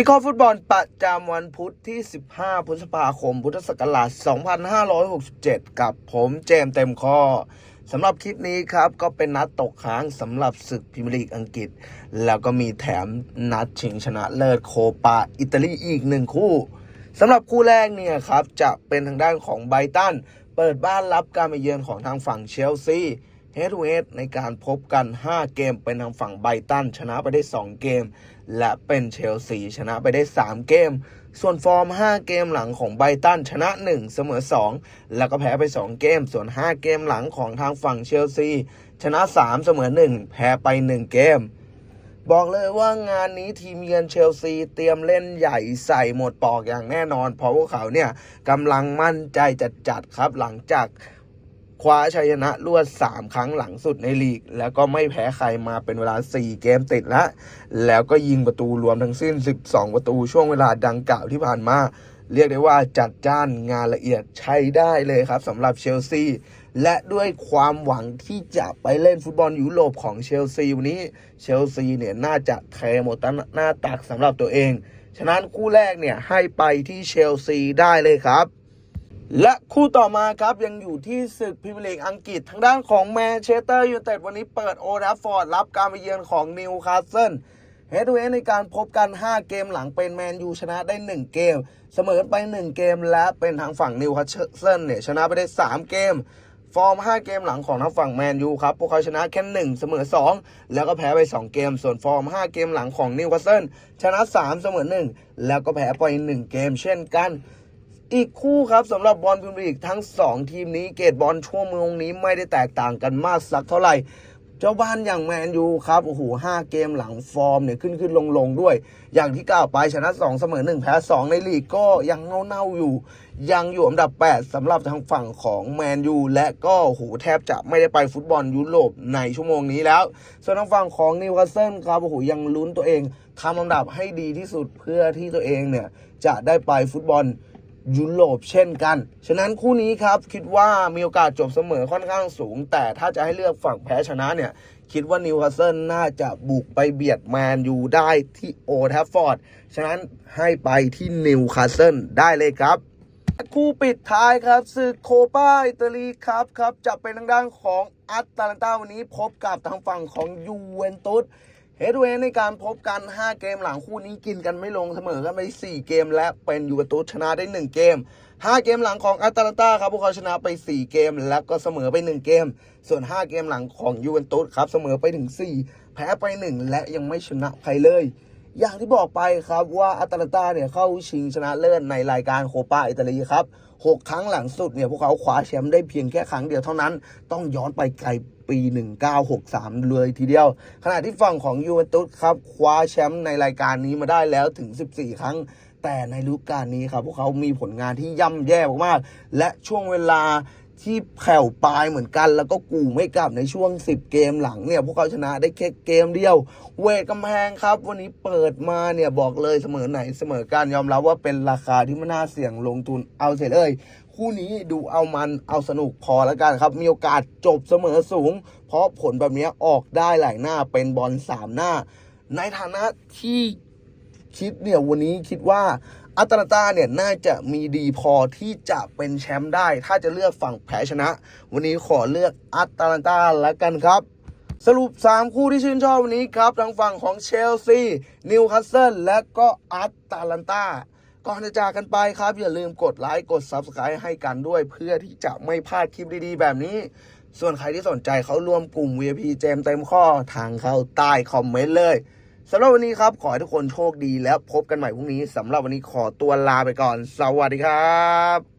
วิเคราะห์ฟุตบอลประจำวันพุธที่ 15 พฤษภาคม พุทธศักราช 2567 กับผมเจมเต็มข้อสำหรับคลิปนี้ครับก็เป็นนัดตกค้างสำหรับศึกพรีเมียร์ลีกอังกฤษ แล้วก็มีแถมนัดชิงชนะเลิศโคปาอิตาลีอีกหนึ่งคู่สำหรับคู่แรกเนี่ยครับจะเป็นทางด้านของไบตัน เปิดบ้านรับการมาเยือนของทางฝั่งเชลซี เฮดทูเฮดในการพบกัน 5 เกมเป็นทางฝั่งไบตันชนะไปได้ 2 เกม และเป็นเชลซีชนะไปได้ 3 เกม ส่วนฟอร์ม 5 เกมหลังของไบตันชนะ 1 เสมอ 2 แล้วก็แพ้ไป 2 เกม ส่วน 5 เกมหลังของทางฝั่งเชลซีชนะ 3 เสมอ 1 แพ้ไป 1 เกม บอกเลยว่างานนี้ทีมเยือนเชลซีเตรียมเล่นใหญ่ใส่หมดปอกอย่างแน่นอน เพราะพวกเขาเนี่ยกำลังมั่นใจจัดๆครับหลังจาก คว้าชัยชนะรวด 3 ครั้งหลังสุดในลีก แล้วก็ไม่แพ้ใครมาเป็นเวลา 4 เกมติดล้วแล้วก็ยิงประตูรวมทั้งสิ้น 12 ประตูช่วงเวลาดังกล่าวที่ผ่านมา เรียกได้ว่าจัดจ้านงานละเอียดใช้ได้เลยครับสำหรับเชลซีและด้วยความหวังที่จะไปเล่นฟุตบอลยุโรปของเชลซีวันนี้เชลซีเนี่ยน่าจะเทหมดหน้าตักสำหรับตัวเอง ฉะนั้นคู่แรกเนี่ยให้ไปที่เชลซีได้เลยครับ และคู่ต่อมาครับยังอยู่ที่ศึกพรีเมียร์ลีกอังกฤษทางด้านของแมนเชสเตอร์ยูไนเต็ดวันนี้เปิดโอทัฟอร์ดรับการไปเยือนของนิวคาสเซิลเฮดเฮดในการพบกัน 5 เกมหลังเป็นแมนยูชนะได้ 1 เกม เสมอไป 1 เกมและเป็นทางฝั่งนิวคาสเซิลเนี่ยชนะไปได้ 3 เกม ฟอร์ม 5 เกมหลังของทางฝั่งแมนยูครับ พวกเขาชนะแค่ 1 เสมอ 2 แล้วก็แพ้ไป 2 เกม ส่วนฟอร์ม 5 เกมหลังของนิวคาสเซิลชนะ 3 เสมอ 1 แล้วก็แพ้ไป 1 เกมเช่นกัน อีกคู่ครับสำหรับบอลพรีเมียร์ลีกทั้ง 2 ทีมนี้เกตบอลชั่วโมงนี้ไม่ได้แตกต่างกันมากสักเท่าไหร่ เจ้าบ้านอย่างแมนยูครับโอ้โหห้าเกมหลังฟอร์มเนี่ยขึ้นขึ้นลงลงด้วย อย่างที่กล่าวไปชนะ 2 เสมอ 1 แพ้ 2 ในลีกก็ยังเน่าเน่าๆอยู่ ยังอยู่อันดับ 8สำหรับทางฝั่งของแมนยูและก็โอ้โหแทบจะไม่ได้ไปฟุตบอลยุโรปในชั่วโมงนี้แล้ว ส่วนทางฝั่งของนิวคาสเซิลครับโอ้โหยังลุ้นตัวเองทำอันดับให้ดีที่สุดเพื่อที่ตัวเองเนี่ยจะได้ไปฟุตบอล ยุโรปเช่นกัน ฉะนั้นคู่นี้ครับคิดว่ามีโอกาสจบเสมอค่อนข้างสูง แต่ถ้าจะให้เลือกฝั่งแพ้ชนะเนี่ยคิดว่านิวคาสเซิลน่าจะบุกไปเบียดแมนยูได้ที่โอลด์แทฟฟอร์ด ฉะนั้นให้ไปที่นิวคาสเซิลได้เลยครับคู่ปิดท้ายครับศึกโคปาอิตาลีครับครับจะเป็นทางด้านของอัตแลนตาวันนี้พบกับทางฝั่งของยูเวนตุส เฮดเวนในการพบกัน 5 เกมหลังคู่นี้กินกันไม่ลงเสมอกันไป 4 เกม และเป็นยูเวนตุสชนะได้ 1 เกม 5 เกมหลังของอัตแลนตาครับพวกเขาชนะไป 4 เกม และก็เสมอไป 1 เกม ส่วน 5 เกมหลังของยูเวนตุสครับเสมอไปถึง 4 แพ้ไป 1 และยังไม่ชนะใครเลย อย่างที่บอกไปครับว่าอัตแลนตาเนี่ยเข้าชิงชนะเลิศในรายการโคปาอิตาลีครับ 6 ครั้งหลังสุดเนี่ยพวกเขาคว้าแชมป์ได้เพียงแค่ครั้งเดียวเท่านั้น ต้องย้อนไปไกลปี 1963 เลยทีเดียว ขณะที่ฝั่งของยูเวนตุสครับคว้าแชมป์ในรายการนี้มาได้แล้วถึง 14 ครั้งแต่ในฤดูกาลนี้ครับพวกเขามีผลงานที่ย่ำแย่มากๆและช่วงเวลา ที่แผ่วปลายเหมือนกัน แล้วก็กูไม่กลับในช่วง 10 เกมหลังเนี่ย พวกเขาชนะได้แค่เกมเดียว เวทกำแพงครับ วันนี้เปิดมาเนี่ยบอกเลยเสมอไหนเสมอกันยอมรับว่าเป็นราคาที่ไม่น่าเสี่ยงลงทุนเอาเสร็จเลยคู่นี้ดูเอามันเอาสนุกพอแล้วกันครับ มีโอกาสจบเสมอสูง เพราะผลแบบนี้ออกได้หลายหน้าเป็นบอลสามหน้า ในฐานะที่คิดเนี่ยวันนี้คิดว่า อัตแลนตาเนี่ยน่าจะมีดีพอที่จะเป็นแชมป์ได้ ถ้าจะเลือกฝั่งแพ้ชนะ วันนี้ขอเลือกอัตแลนตาแล้วกันครับสรุป 3 คู่ที่ชื่นชอบวันนี้ครับทางฝั่งของเชลซีนิวคาสเซิลและก็อัตแลนตาก่อนจะจากกันไปครับ อย่าลืมกดไลค์กด Subscribe ให้กันด้วย เพื่อที่จะไม่พลาดคลิปดีๆ แบบนี้ ส่วนใครที่สนใจเขาร่วมกลุ่ม VIP เจมเต็มข้อทางเข้าใต้คอมเมนต์เลย สำหรับวันนี้ครับ ขอให้ทุกคนโชคดีแล้วพบกันใหม่พรุ่งนี้สำหรับวันนี้ขอตัวลาไปก่อน สวัสดีครับ